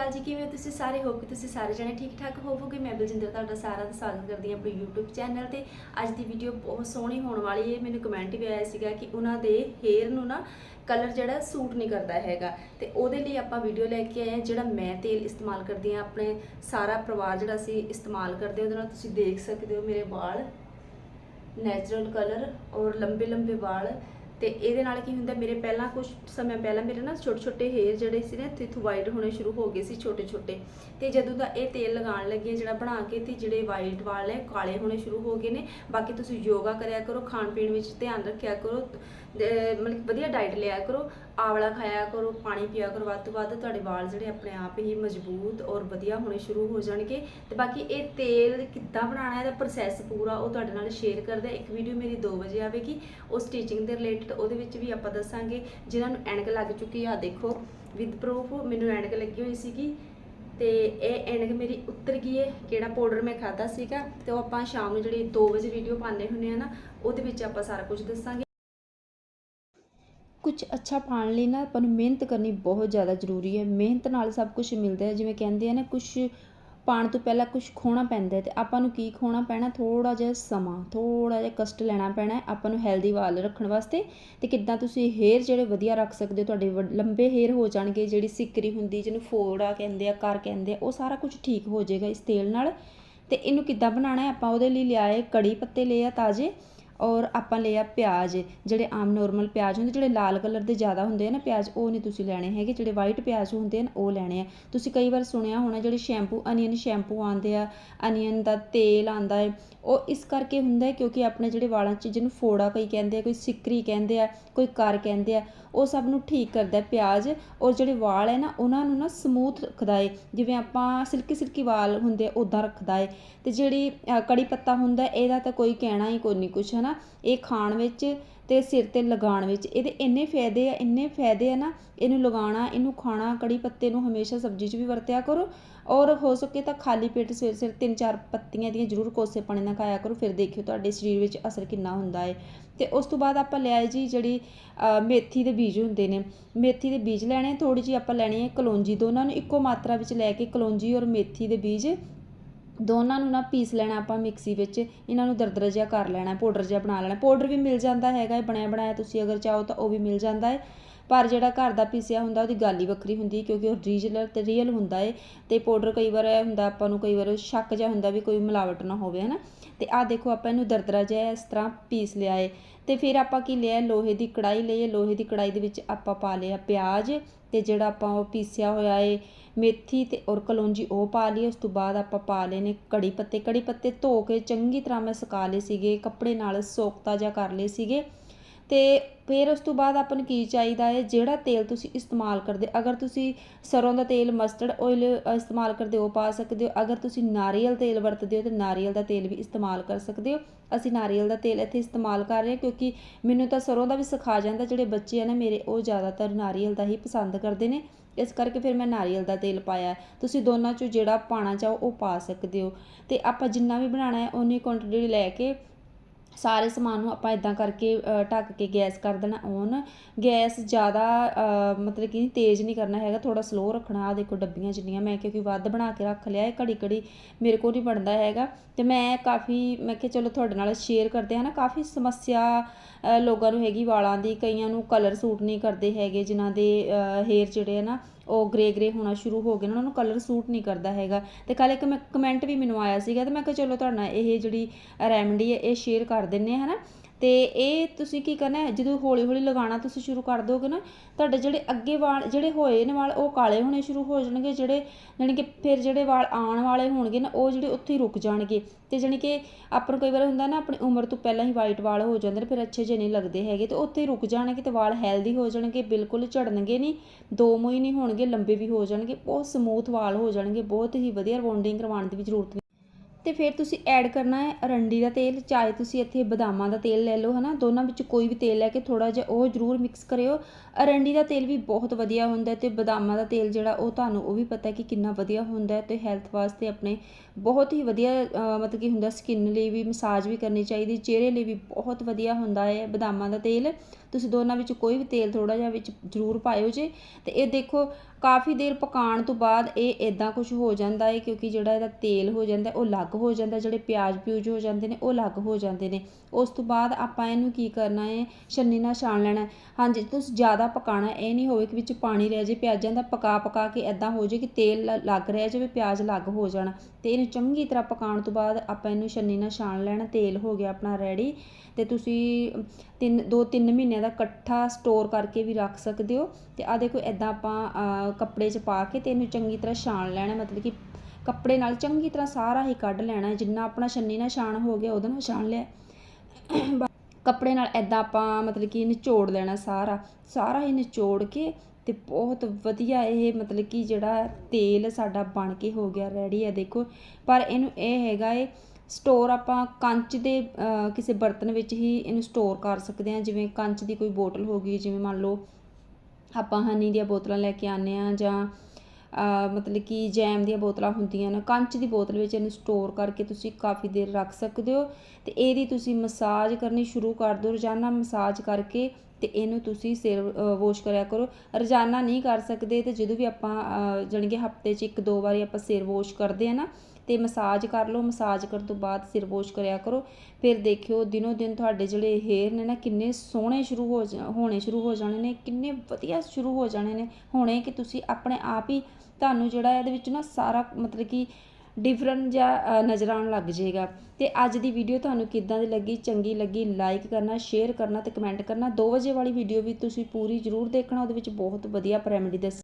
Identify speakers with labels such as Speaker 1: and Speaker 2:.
Speaker 1: ਅਕਾਲ ਜੀ, ਕਿਵੇਂ ਤੁਸੀਂ ਸਾਰੇ? ਹੋ ਕਿ ਤੁਸੀਂ ਸਾਰੇ ਜਣੇ ਠੀਕ ਠਾਕ ਹੋਵੋਗੇ। ਮੈਂ ਬਲਜਿੰਦਰ ਤੁਹਾਡਾ ਸਾਰਾ ਦਾ ਸਵਾਗਤ ਕਰਦੀ ਹਾਂ ਆਪਣੇ YouTube ਚੈਨਲ ਤੇ। ਅੱਜ ਦੀ ਵੀਡੀਓ ਬਹੁਤ ਸੋਹਣੀ ਹੋਣ ਵਾਲੀ ਹੈ। ਮੈਨੂੰ ਕਮੈਂਟ ਵੀ ਆਇਆ ਸੀਗਾ ਕਿ ਉਹਨਾਂ ਦੇ ਹੇਅਰ ਨੂੰ ਨਾ ਕਲਰ ਜਿਹੜਾ ਸੂਟ ਨਹੀਂ ਕਰਦਾ ਹੈਗਾ। ਤੇ ਉਹਦੇ ਲਈ ਆਪਾਂ ਵੀਡੀਓ ਲੈ ਕੇ ਆਏ ਹਾਂ, ਜਿਹੜਾ ਮੈਂ ਤੇਲ ਇਸਤੇਮਾਲ ਕਰਦੀ ਹਾਂ। ਆਪਣੇ ਸਾਰਾ ਪਰਿਵਾਰ ਜਿਹੜਾ ਅਸੀਂ ਇਸਤੇਮਾਲ ਕਰਦੇ ਹਾਂ, ਉਹਦੇ ਨਾਲ ਤੁਸੀਂ ਦੇਖ ਸਕਦੇ ਹੋ ਮੇਰੇ ਵਾਲ। ਨੈਚੁਰਲ ਕਲਰ ਔਰ ਲੰਬੇ ਲੰਬੇ ਵਾਲ। ਤੇ ਇਹਦੇ ਨਾਲ ਕੀ ਹੁੰਦਾ, ਮੇਰੇ ਪਹਿਲਾਂ ਕੁਝ ਸਮੇਂ ਪਹਿਲਾਂ ਮੇਰੇ ਨਾ ਛੋਟੇ ਛੋਟੇ ਹੇਅਰ ਜਿਹੜੇ ਸੀ ਨਾ, ਇੱਥੇ ਇੱਥੋਂ ਵਾਈਟ ਹੋਣੇ ਸ਼ੁਰੂ ਹੋ ਗਏ ਸੀ ਛੋਟੇ ਛੋਟੇ। ਤੇ ਜਦੋਂ ਦਾ ਇਹ ਤੇਲ ਲਗਾਉਣ ਲੱਗੀ, ਜਿਹੜਾ ਬਣਾ ਕੇ ਤੇ ਜਿਹੜੇ ਵਾਈਟ ਵਾਲ ਹੈ ਕਾਲੇ ਹੋਣੇ ਸ਼ੁਰੂ ਹੋ ਗਏ ਨੇ, ਬਾਕੀ ਤੁਸੀਂ ਯੋਗਾ ਕਰਿਆ ਕਰੋ, ਖਾਣ ਪੀਣ ਵਿੱਚ ਧਿਆਨ ਰੱਖਿਆ ਕਰੋ ਮਤਲਬ ਵਧੀਆ ਡਾਈਟ ਲਿਆ ਕਰੋ, ਆਵਲਾ ਖਾਇਆ ਕਰੋ, ਪਾਣੀ ਪੀਆ ਕਰੋ, ਵੱਧ ਤੋਂ ਵੱਧ ਤੁਹਾਡੇ ਵਾਲ ਜਿਹੜੇ ਆਪਣੇ ਆਪ ਹੀ ਮਜ਼ਬੂਤ ਔਰ ਵਧੀਆ ਹੋਣੇ ਸ਼ੁਰੂ ਹੋ ਜਾਣਗੇ। ਤੇ ਬਾਕੀ ਇਹ ਤੇਲ ਕਿੱਦਾਂ ਬਣਾਉਣਾ ਹੈ ਇਹਦਾ ਪ੍ਰੋਸੈਸ ਪੂਰਾ ਉਹ ਤੁਹਾਡੇ ਨਾਲ ਸ਼ੇਅਰ ਕਰਦਾ। ਇੱਕ ਵੀਡੀਓ ਮੇਰੀ 2 ਵਜੇ ਆਵੇਗੀ, ਉਹ ਸਟਿਚਿੰਗ ਦੇ ਰਿਲੇਟਡ ਉਹਦੇ ਵਿੱਚ ਵੀ ਆਪਾਂ ਦੱਸਾਂਗੇ। ਜਿਨ੍ਹਾਂ ਨੂੰ ਐਨਕ ਲੱਗ ਚੁੱਕੀ ਆ ਦੇਖੋ ਵਿਦ ਪ੍ਰੂਫ ਮੈਨੂੰ ਐਨਕ ਲੱਗੀ ਹੋਈ ਸੀਗੀ। ਤੇ ਇਹ ਐਨਕ ਮੇਰੀ ਉਤਰ ਗਈ ਹੈ ਕਿਹੜਾ ਪਾਊਡਰ ਮੈਂ ਖਾਦਾ ਸੀਗਾ। ਤੇ ਉਹ ਆਪਾਂ ਸ਼ਾਮ ਨੂੰ ਜਿਹੜੀ 2 ਵਜੇ ਵੀਡੀਓ ਪਾਉਂਦੇ ਹੁੰਦੇ ਆ ਨਾ, ਉਹਦੇ ਵਿੱਚ ਆਪਾਂ ਸਾਰਾ ਕੁਝ ਦੱਸਾਂਗੇ। ਕੁਝ ਅੱਛਾ ਪਾਉਣ ਲਈ ਨਾ ਆਪਾਂ ਨੂੰ ਮਿਹਨਤ ਕਰਨੀ ਬਹੁਤ ਜ਼ਿਆਦਾ ਜ਼ਰੂਰੀ ਹੈ। ਮਿਹਨਤ ਨਾਲ ਸਭ ਕੁਝ ਮਿਲਦਾ ਹੈ। ਜਿਵੇਂ ਕਹਿੰਦੇ ਆ ਨਾ ਕੁਝ ਪਾਉਣ ਤੋਂ ਪਹਿਲਾਂ ਕੁਝ ਖੋਣਾ ਪੈਂਦਾ ਅਤੇ ਆਪਾਂ ਨੂੰ ਕੀ ਖੋਣਾ ਪੈਣਾ? ਥੋੜ੍ਹਾ ਜਿਹਾ ਸਮਾਂ, ਥੋੜ੍ਹਾ ਜਿਹਾ ਕਸ਼ਟ ਲੈਣਾ ਪੈਣਾ ਆਪਾਂ ਨੂੰ ਹੈਲਦੀ ਵਾਲ ਰੱਖਣ ਵਾਸਤੇ। ਅਤੇ ਕਿੱਦਾਂ ਤੁਸੀਂ ਹੇਅਰ ਜਿਹੜੇ ਵਧੀਆ ਰੱਖ ਸਕਦੇ ਹੋ, ਤੁਹਾਡੇ ਵੱਡ- ਲੰਬੇ ਹੇਅਰ ਹੋ ਜਾਣਗੇ, ਜਿਹੜੀ ਸਿਕਰੀ ਹੁੰਦੀ, ਜਿਹਨੂੰ ਫੋੜਾ ਕਹਿੰਦੇ ਆ ਕਰ ਕਹਿੰਦੇ ਆ, ਉਹ ਸਾਰਾ ਕੁਝ ਠੀਕ ਹੋ ਜਾਏਗਾ ਇਸ ਤੇਲ ਨਾਲ। ਤੇ ਇਹਨੂੰ ਕਿੱਦਾਂ ਬਣਾਉਣਾ ਹੈ? ਆਪਾਂ ਉਹਦੇ ਲਈ ਲਿਆਏ ਕੜੀ ਪੱਤੇ ਲਏ ਆ ਤਾਜ਼ੇ। ਔਰ ਆਪਾਂ ਲਿਆ ਪਿਆਜ਼, ਜਿਹੜੇ ਆਮ ਨੋਰਮਲ ਪਿਆਜ਼ ਹੁੰਦੇ, ਜਿਹੜੇ ਲਾਲ ਕਲਰ ਦੇ ਜ਼ਿਆਦਾ ਹੁੰਦੇ ਆ ਨਾ ਪਿਆਜ਼, ਉਹ ਨਹੀਂ ਤੁਸੀਂ ਲੈਣੇ ਹੈਗੇ। ਜਿਹੜੇ ਵਾਈਟ ਪਿਆਜ਼ ਹੁੰਦੇ ਨੇ ਉਹ ਲੈਣੇ ਆ। ਤੁਸੀਂ ਕਈ ਵਾਰ ਸੁਣਿਆ ਹੋਣਾ, ਜਿਹੜੇ ਸ਼ੈਂਪੂ ਅਨੀਅਨ ਸ਼ੈਂਪੂ ਆਉਂਦੇ ਆ ਅਨੀਅਨ ਦਾ ਤੇਲ ਆਉਂਦਾ ਹੈ, ਉਹ ਇਸ ਕਰਕੇ ਹੁੰਦਾ ਹੈ ਕਿਉਂਕਿ ਆਪਣੇ ਜਿਹੜੇ ਵਾਲਾਂ 'ਚ ਜਿਹਨੂੰ ਫੋੜਾ ਕਈ ਕਹਿੰਦੇ ਆ, ਕੋਈ ਸਿੱਕਰੀ ਕਹਿੰਦੇ ਆ, ਕੋਈ ਕਰ ਕਹਿੰਦੇ ਆ, ਉਹ ਸਭ ਨੂੰ ਠੀਕ ਕਰਦਾ ਪਿਆਜ਼। ਔਰ ਜਿਹੜੇ ਵਾਲ ਹੈ ਨਾ, ਉਹਨਾਂ ਨੂੰ ਨਾ ਸਮੂਥ ਰੱਖਦਾ ਏ ਜਿਵੇਂ ਆਪਾਂ ਸਿਲਕੀ ਸਿਲਕੀ ਵਾਲ ਹੁੰਦੇ ਆ ਉਦਾਂ ਰੱਖਦਾ ਹੈ। ਤੇ ਜਿਹੜੀ ਕੜੀ ਪੱਤਾ ਹੁੰਦਾ, ਇਹਦਾ ਤਾਂ ਕੋਈ ਕਹਿਣਾ ਹੀ ਕੋਈ ਨਹੀਂ ਕੁਛ ਹੈ ਨਾ, ਇਹ ਖਾਣ ਵਿੱਚ ਤੇ ਸਿਰ ਤੇ ਲਗਾਉਣ ਵਿੱਚ। ਇਹਦੇ ਇੰਨੇ ਫਾਇਦੇ ਆ, ਇੰਨੇ ਫਾਇਦੇ ਆ ਨਾ, ਇਹਨੂੰ ਲਗਾਉਣਾ, ਇਹਨੂੰ ਖਾਣਾ, ਕੜੀ ਪੱਤੇ ਨੂੰ ਹਮੇਸ਼ਾ ਸਬਜ਼ੀ 'ਚ ਵੀ ਵਰਤਿਆ ਕਰੋ। ਔਰ ਹੋ ਸਕੇ ਤਾਂ ਖਾਲੀ ਪੇਟ ਸਵੇਰ ਸਵੇਰ ਤਿੰਨ ਚਾਰ ਪੱਤੀਆਂ ਦੀਆਂ ਜ਼ਰੂਰ ਕੋਸੇ ਪਾਣੀ ਨਾਲ ਖਾਇਆ ਕਰੋ, ਫਿਰ ਦੇਖਿਓ ਤੁਹਾਡੇ ਸਰੀਰ ਵਿੱਚ ਅਸਰ ਕਿੰਨਾ ਹੁੰਦਾ ਹੈ ਤੇ ਉਸ ਤੋਂ ਬਾਅਦ ਆਪਾਂ ਲਿਆ ਜੀ ਜਿਹੜੀ ਮੇਥੀ ਦੇ ਬੀਜ ਹੁੰਦੇ ਨੇ। ਮੇਥੀ ਦੇ ਬੀਜ ਲੈਣੇ ਥੋੜੀ ਜਿਹੀ ਆਪਾਂ ਲੈਣੀ ਹੈ ਕਲੌਂਜੀ ਦੋਨਾਂ ਨੂੰ, ਇੱਕੋ ਮਾਤਰਾ ਵਿੱਚ ਲੈ ਕੇ ਕਲੌਂਜੀ ਔਰ ਮੇਥੀ ਦੇ ਬੀਜ। ਦੋਨਾਂ ਨੂੰ ਨਾ ਪੀਸ ਲੈਣਾ ਆਪਾਂ ਮਿਕਸੀ ਵਿੱਚ, ਇਹਨਾਂ ਨੂੰ ਦਰਦਰਾ ਜਿਹਾ ਕਰ ਲੈਣਾ ਪਾਊਡਰ ਜਿਹਾ ਬਣਾ ਲੈਣਾ ਪਾਊਡਰ ਵੀ ਮਿਲ ਜਾਂਦਾ ਹੈਗਾ ਬਣਿਆ ਬਣਾਇਆ ਤੁਸੀਂ ਅਗਰ ਚਾਹੋ ਤਾਂ ਉਹ ਵੀ ਮਿਲ ਜਾਂਦਾ ਹੈ। ਪਰ ਜਿਹੜਾ ਘਰ ਦਾ ਪੀਸਿਆ ਹੁੰਦਾ, ਉਹਦੀ ਗੱਲ ਹੀ ਵੱਖਰੀ ਹੁੰਦੀ ਕਿਉਂਕਿ ਉਹ ਰੀਜਨਲ ਤੇ ਰੀਅਲ ਹੁੰਦਾ ਏ ਤੇ ਪਾਊਡਰ ਕਈ ਵਾਰ ਇਹ ਹੁੰਦਾ ਆਪਾਂ ਨੂੰ ਕਈ ਵਾਰ ਸ਼ੱਕ ਜਿਹਾ ਹੁੰਦਾ ਵੀ ਕੋਈ ਮਿਲਾਵਟ ਨਾ ਹੋਵੇ, ਹਨਾ? ਤੇ ਆਹ ਦੇਖੋ ਆਪਾਂ ਇਹਨੂੰ ਦਰਦਰਾ ਜਿਹਾ ਇਸ ਤਰ੍ਹਾਂ ਪੀਸ ਲਿਆ ਏ। ਤੇ ਫਿਰ ਆਪਾਂ ਕੀ ਲਿਆ, ਲੋਹੇ ਦੀ ਕੜਾਈ ਲਈ ਲੋਹੇ ਦੀ ਕੜਾਈ ਦੇ ਵਿੱਚ ਆਪਾਂ ਪਾ ਲਿਆ ਪਿਆਜ਼ ਤੇ ਜਿਹੜਾ ਆਪਾਂ ਉਹ ਪੀਸਿਆ ਹੋਇਆ ਏ ਮੇਥੀ ਤੇ ਔਰ ਕਲੌਂਜੀ ਉਹ ਪਾ ਲਈ। ਉਸ ਤੋਂ ਬਾਅਦ ਆਪਾਂ ਪਾ ਲਏ ਨੇ ਕੜੀ ਪੱਤੇ। ਕੜੀ ਪੱਤੇ ਧੋ ਕੇ ਚੰਗੀ ਤਰ੍ਹਾਂ ਮੈਂ ਸੁਕਾ ਲਏ ਸੀਗੇ, ਕੱਪੜੇ ਨਾਲ ਸੋਕਤਾ ਜਿਹਾ ਕਰ ਲਏ ਸੀਗੇ। ਅਤੇ ਫਿਰ ਉਸ ਤੋਂ ਬਾਅਦ ਆਪਾਂ ਨੂੰ ਕੀ ਚਾਹੀਦਾ ਹੈ? ਜਿਹੜਾ ਤੇਲ ਤੁਸੀਂ ਇਸਤੇਮਾਲ ਕਰਦੇ, ਅਗਰ ਤੁਸੀਂ ਸਰੋਂ ਦਾ ਤੇਲ ਮਸਟਰਡ ਆਇਲ ਇਸਤੇਮਾਲ ਕਰਦੇ ਹੋ ਉਹ ਪਾ ਸਕਦੇ ਹੋ। ਅਗਰ ਤੁਸੀਂ ਨਾਰੀਅਲ ਤੇਲ ਵਰਤਦੇ ਹੋ, ਤਾਂ ਨਾਰੀਅਲ ਦਾ ਤੇਲ ਵੀ ਇਸਤੇਮਾਲ ਕਰ ਸਕਦੇ ਹੋ। ਅਸੀਂ ਨਾਰੀਅਲ ਦਾ ਤੇਲ ਇੱਥੇ ਇਸਤੇਮਾਲ ਕਰ ਰਹੇ ਹਾਂ, ਕਿਉਂਕਿ ਮੈਨੂੰ ਤਾਂ ਸਰੋਂ ਦਾ ਵੀ ਸਿਖਾ ਜਾਂਦਾ, ਜਿਹੜੇ ਬੱਚੇ ਆ ਨਾ ਮੇਰੇ, ਉਹ ਜ਼ਿਆਦਾਤਰ ਨਾਰੀਅਲ ਦਾ ਹੀ ਪਸੰਦ ਕਰਦੇ ਨੇ। ਇਸ ਕਰਕੇ ਫਿਰ ਮੈਂ ਨਾਰੀਅਲ ਦਾ ਤੇਲ ਪਾਇਆ ਤੁਸੀਂ ਦੋਨਾਂ ਚੋਂ ਜਿਹੜਾ ਪਾਣਾ ਚਾਹੋ, ਉਹ ਪਾ ਸਕਦੇ ਹੋ। ਤੇ ਆਪਾਂ ਜਿੰਨਾ ਵੀ ਬਣਾਉਣਾ ਹੈ ਉਨੀ ਕੁਆਂਟੀਟੀ ਲੈ ਕੇ ਸਾਰੇ ਸਮਾਨ ਨੂੰ ਆਪਾਂ ਇਦਾਂ ਕਰਕੇ ਢੱਕ ਕੇ ਗੈਸ ਕਰ ਦੇਣਾ ਔਨ ਗੈਸ ਜ਼ਿਆਦਾ ਮਤਲਬ ਕਿ ਤੇਜ਼ ਨਹੀਂ ਕਰਨਾ ਹੈਗਾ ਥੋੜਾ ਸਲੋ ਰੱਖਣਾ। ਆ ਦੇਖੋ ਡੱਬੀਆਂ ਜਿੰਨੀਆਂ ਮੈਂ ਕਿਉਂਕਿ ਵੱਧ ਬਣਾ ਕੇ ਰੱਖ ਲਿਆ ਹੈ ਘੜੀ ਘੜੀ ਮੇਰੇ ਕੋਲ ਨਹੀਂ ਬਣਦਾ ਹੈਗਾ। ਤੇ ਮੈਂ ਕਾਫੀ, ਮੈਂ ਕਿਹਾ ਚਲੋ ਤੁਹਾਡੇ ਨਾਲ ਸ਼ੇਅਰ ਕਰਦੇ ਹਾਂ ਨਾ, ਕਾਫੀ ਸਮੱਸਿਆ ਲੋਕਾਂ ਨੂੰ ਹੈਗੀ ਵਾਲਾਂ ਦੀ। ਕਈਆਂ ਨੂੰ ਕਲਰ ਸੂਟ ਨਹੀਂ ਕਰਦੇ ਹੈਗੇ, ਜਿਨ੍ਹਾਂ ਦੇ ਹੇਅਰ ਜਿਹੜੇ ਹੈ ਨਾ ਉਹ ਗ੍ਰੇ ਗ੍ਰੇ ਹੋਣਾ ਸ਼ੁਰੂ ਹੋ ਗਏ ਨੇ, ਉਹਨਾਂ ਨੂੰ ਕਲਰ ਸੂਟ ਨਹੀਂ ਕਰਦਾ ਹੈਗਾ। ਤੇ ਕੱਲ ਇੱਕ ਮੈਂ ਕਮੈਂਟ ਵੀ ਮੈਨੂੰ ਆਇਆ ਸੀਗਾ ਤੇ ਮੈਂ ਕਿਹਾ ਚਲੋ ਤੁਹਾਡੇ ਨਾਲ ਇਹ ਜਿਹੜੀ ਰੈਮਡੀ ਹੈ, ਇਹ ਸ਼ੇਅਰ ਕਰ ਦਿੰਨੇ ਆ ਹਨਾ? ਤੇ ਇਹ ਤੁਸੀਂ ਕੀ ਕਰਨਾ ਹੈ? ਜਦੋਂ ਹੌਲੀ ਹੌਲੀ ਲਗਾਉਣਾ ਤੁਸੀਂ ਸ਼ੁਰੂ ਕਰ ਦੋਗੇ ਨਾ, ਤੁਹਾਡੇ ਜਿਹੜੇ ਅੱਗੇ ਵਾਲ, ਜਿਹੜੇ ਹੋਏ ਨੇ ਵਾਲ, ਉਹ ਕਾਲੇ ਹੋਣੇ ਸ਼ੁਰੂ ਹੋ ਜਾਣਗੇ, ਜਿਹੜੇ ਜਾਣੀ ਕਿ ਫਿਰ ਜਿਹੜੇ ਵਾਲ ਆਉਣ ਵਾਲੇ ਹੋਣਗੇ ਨਾ, ਉਹ ਜਿਹੜੇ ਉੱਥੇ ਹੀ ਰੁਕ ਜਾਣਗੇ। ਤੇ ਜਾਣੀ ਕਿ ਆਪਾਂ ਨੂੰ ਕਈ ਵਾਰ ਹੁੰਦਾ ਨਾ, ਆਪਣੀ ਉਮਰ ਤੋਂ ਪਹਿਲਾਂ ਹੀ ਵਾਈਟ ਵਾਲ ਹੋ ਜਾਂਦੇ ਨੇ, ਫਿਰ ਅੱਛੇ ਜਿਹੇ ਨਹੀਂ ਲੱਗਦੇ ਹੈਗੇ, ਤੇ ਉੱਥੇ ਰੁਕ ਜਾਣਗੇ ਤੇ ਵਾਲ ਹੈਲਦੀ ਹੋ ਜਾਣਗੇ, ਬਿਲਕੁਲ ਝੜਨਗੇ ਨਹੀਂ, ਦੋ ਮੂੰਹ ਨਹੀਂ ਹੋਣਗੇ, ਲੰਬੇ ਵੀ ਹੋ ਜਾਣਗੇ, ਬਹੁਤ ਸਮੂਥ ਵਾਲ ਹੋ ਜਾਣਗੇ, ਬਹੁਤ ਹੀ ਵਧੀਆ ਰਿਬੌਂਡਿੰਗ ਕਰਵਾਉਣ ਦੀ ਵੀ ਜ਼ਰੂਰਤ ਨਹੀਂ ਤੇ ਫਿਰ ਤੁਸੀਂ ਐਡ ਕਰਨਾ ਹੈ ਅਰੰਡੀ ਦਾ ਤੇਲ, ਚਾਹੇ ਤੁਸੀਂ ਇੱਥੇ ਬਦਾਮਾਂ ਦਾ ਤੇਲ ਲੈ ਲਓ, ਹਨਾ? ਦੋਨਾਂ ਵਿੱਚ ਕੋਈ ਵੀ ਤੇਲ ਲੈ ਕੇ ਥੋੜਾ ਜਿਹਾ ਉਹ ਜ਼ਰੂਰ ਮਿਕਸ ਕਰਿਓ। ਅਰੰਡੀ ਦਾ ਤੇਲ ਵੀ ਬਹੁਤ ਵਧੀਆ ਹੁੰਦਾ ਹੈ ਤੇ ਬਦਾਮਾਂ ਦਾ ਤੇਲ ਜਿਹੜਾ ਉਹ ਤੁਹਾਨੂੰ ਉਹ ਵੀ ਪਤਾ ਕਿ ਕਿੰਨਾ ਵਧੀਆ ਹੁੰਦਾ ਹੈ ਤੇ ਹੈਲਥ ਵਾਸਤੇ ਆਪਣੇ ਬਹੁਤ ਹੀ ਵਧੀਆ ਮਤਲਬ ਕਿ ਹੁੰਦਾ ਸਕਿਨ ਲਈ ਵੀ ਮਸਾਜ ਵੀ ਕਰਨੀ ਚਾਹੀਦੀ, ਚਿਹਰੇ ਲਈ ਵੀ ਬਹੁਤ ਵਧੀਆ ਹੁੰਦਾ ਹੈ ਬਦਾਮਾਂ ਦਾ ਤੇਲ। ਤੁਸੀਂ ਦੋਨਾਂ ਵਿੱਚ ਕੋਈ ਵੀ ਤੇਲ ਥੋੜਾ ਜਿਹਾ ਵਿੱਚ ਜ਼ਰੂਰ ਪਾਇਓ ਜੇ। ਤੇ ਇਹ ਦੇਖੋ ਕਾਫੀ ਦੇਰ ਪਕਾਉਣ ਤੋਂ ਬਾਅਦ ਇਹ ਇੱਦਾਂ ਕੁਝ ਹੋ ਜਾਂਦਾ ਹੈ ਕਿਉਂਕਿ ਜਿਹੜਾ ਇਹਦਾ ਤੇਲ ਹੋ ਜਾਂਦਾ ਉਹ ਅਲੱਗ ਹੋ ਜਾਂਦਾ, ਜਿਹੜੇ ਪਿਆਜ਼ ਪਿਊਜ਼ ਹੋ ਜਾਂਦੇ ਨੇ, ਉਹ ਅਲੱਗ ਹੋ ਜਾਂਦੇ ਨੇ। ਉਸ ਤੋਂ ਬਾਅਦ ਆਪਾਂ ਇਹਨੂੰ ਕੀ ਕਰਨਾ ਹੈ ਛੰਨੀ ਨਾਲ ਛਾਣ ਲੈਣਾ ਹਾਂਜੀ, ਤੁਸੀਂ ਜ਼ਿਆਦਾ ਪਕਾਉਣਾ ਇਹ ਨਹੀਂ ਹੋਵੇ ਕਿ ਵਿੱਚ ਪਾਣੀ ਰਹਿ ਜੇ, ਪਿਆਜ਼ਾਂ ਦਾ ਪਕਾ ਪਕਾ ਕੇ ਇੱਦਾਂ ਹੋ ਜੇ ਕਿ ਤੇਲ ਲੱਗ ਰਿਹਾ ਜਾਵੇ, ਪਿਆਜ਼ ਅਲੱਗ ਹੋ ਜਾਣਾ। ਤੇ ਇਹਨੂੰ ਚੰਗੀ ਤਰ੍ਹਾਂ ਪਕਾਉਣ ਤੋਂ ਬਾਅਦ ਆਪਾਂ ਇਹਨੂੰ ਛੰਨੀ ਨਾਲ ਛਾਣ ਲੈਣਾ, ਤੇਲ ਹੋ ਗਿਆ ਆਪਣਾ ਰੈਡੀ ਤੇ ਤੁਸੀਂ ਤਿੰਨ ਦੋ ਤਿੰਨ ਮਹੀਨਿਆਂ ਦਾ ਇਕੱਠਾ ਸਟੋਰ ਕਰਕੇ ਵੀ ਰੱਖ ਸਕਦੇ ਹੋ। ਤੇ ਆ ਦੇਖੋ ਇਦਾਂ ਆਪਾਂ ਕੱਪੜੇ 'ਚ ਪਾ ਕੇ ਤੇ ਇਹਨੂੰ ਚੰਗੀ ਤਰ੍ਹਾਂ ਛਾਣ ਲੈਣਾ, ਮਤਲਬ ਕਿ ਕੱਪੜੇ ਨਾਲ ਚੰਗੀ ਤਰ੍ਹਾਂ ਸਾਰਾ ਹੀ ਕੱਢ ਲੈਣਾ, ਜਿੰਨਾ ਆਪਣਾ ਛੰਨੀ ਨਾਲ ਛਾਣ ਹੋ ਗਿਆ, ਉਹਦੇ ਨਾਲ ਛਾਣ ਲਿਆ। ਕੱਪੜੇ ਨਾਲ ਐਦਾਂ ਆਪਾਂ ਮਤਲਬ ਕਿ ਨਿਚੋੜ ਲੈਣਾ ਸਾਰਾ ਸਾਰਾ ਹੀ ਨਿਚੋੜ ਕੇ ਤੇ ਬਹੁਤ ਵਧੀਆ ਇਹ ਮਤਲਬ ਕਿ ਜਿਹੜਾ ਤੇਲ ਸਾਡਾ ਬਣ ਕੇ ਹੋ ਗਿਆ ਰੈਡੀ ਹੈ ਦੇਖੋ। ਪਰ ਇਹਨੂੰ ਇਹ ਹੈਗਾ ਏ ਸਟੋਰ ਆਪਾਂ ਕੰਚ ਦੇ ਕਿਸੇ ਬਰਤਨ ਵਿੱਚ ਹੀ ਇਹਨੂੰ ਸਟੋਰ ਕਰ ਸਕਦੇ ਹਾਂ, ਜਿਵੇਂ ਕੰਚ ਦੀ ਕੋਈ ਬੋਟਲ ਹੋ ਗਈ, ਜਿਵੇਂ ਮੰਨ ਲਓ ਆਪਾਂ ਹਨੀ ਦੀਆਂ ਬੋਤਲਾਂ ਲੈ ਕੇ ਆਉਂਦੇ ਹਾਂ ਜਾਂ ਮਤਲਬ ਕਿ ਜੈਮ ਦੀਆਂ ਬੋਤਲਾਂ ਹੁੰਦੀਆਂ ਨੇ ਕੰਚ ਦੀ ਬੋਤਲ ਵਿੱਚ ਇਹਨੂੰ ਸਟੋਰ ਕਰਕੇ ਤੁਸੀਂ ਕਾਫੀ ਦੇਰ ਰੱਖ ਸਕਦੇ ਹੋ ਤੇ ਇਹਦੀ ਤੁਸੀਂ ਮਸਾਜ ਕਰਨੀ ਸ਼ੁਰੂ ਕਰ ਦਿਓ ਰੋਜ਼ਾਨਾ ਮਸਾਜ ਕਰਕੇ ਤੇ ਇਹਨੂੰ ਤੁਸੀਂ ਸਿਰ ਵਾਸ਼ ਕਰਿਆ ਕਰੋ। ਰੋਜ਼ਾਨਾ ਨਹੀਂ ਕਰ ਸਕਦੇ ਤੇ ਜਦੋਂ ਵੀ ਆਪਾਂ ਅਹ, ਜਾਣੀ ਕਿ ਹਫ਼ਤੇ 'ਚ ਇੱਕ ਦੋ ਵਾਰੀ ਆਪਾਂ ਸਿਰ ਵਾਸ਼ ਕਰਦੇ ਆ ਨਾ ਤੇ ਮਸਾਜ ਕਰ ਲਓ, ਮਸਾਜ ਕਰਨ ਤੋਂ ਬਾਅਦ ਸਿਰ ਵਾਸ਼ ਕਰਿਆ ਕਰੋ। ਫਿਰ ਦੇਖਿਓ, ਦਿਨੋ ਦਿਨ ਤੁਹਾਡੇ ਜਿਹੜੇ ਹੇਅਰ ਨੇ ਨਾ, ਕਿੰਨੇ ਸੋਹਣੇ ਸ਼ੁਰੂ ਹੋ ਜਾ- ਹੋਣੇ ਸ਼ੁਰੂ ਹੋ ਜਾਣੇ ਨੇ, ਕਿੰਨੇ ਵਧੀਆ ਸ਼ੁਰੂ ਹੋ ਜਾਣੇ ਨੇ। ਹੋਣੇ ਕਿ ਤੁਸੀਂ ਆਪਣੇ ਆਪ ਹੀ ਤੁਹਾਨੂੰ ਜਿਹੜਾ ਇਹਦੇ ਵਿੱਚ ਨਾ ਸਾਰਾ ਮਤਲਬ ਕਿ ਡਿਫਰੈਂਟ ਜਿਹਾ ਨਜ਼ਰ ਆਉਣ ਲੱਗ ਜਾਏਗਾ। ਤੇ ਅੱਜ ਦੀ ਵੀਡੀਓ ਤੁਹਾਨੂੰ ਕਿੱਦਾਂ ਦੀ ਲੱਗੀ? ਚੰਗੀ ਲੱਗੀ ਲਾਈਕ ਕਰਨਾ ਸ਼ੇਅਰ ਕਰਨਾ ਤੇ ਕਮੈਂਟ ਕਰਨਾ। 2 ਵਜੇ ਵਾਲੀ ਵੀਡੀਓ ਵੀ ਤੁਸੀਂ ਪੂਰੀ ਜ਼ਰੂਰ ਦੇਖਣਾ, ਉਹਦੇ ਵਿੱਚ ਬਹੁਤ ਵਧੀਆ ਰੈਮੇਡੀ ਦੱਸ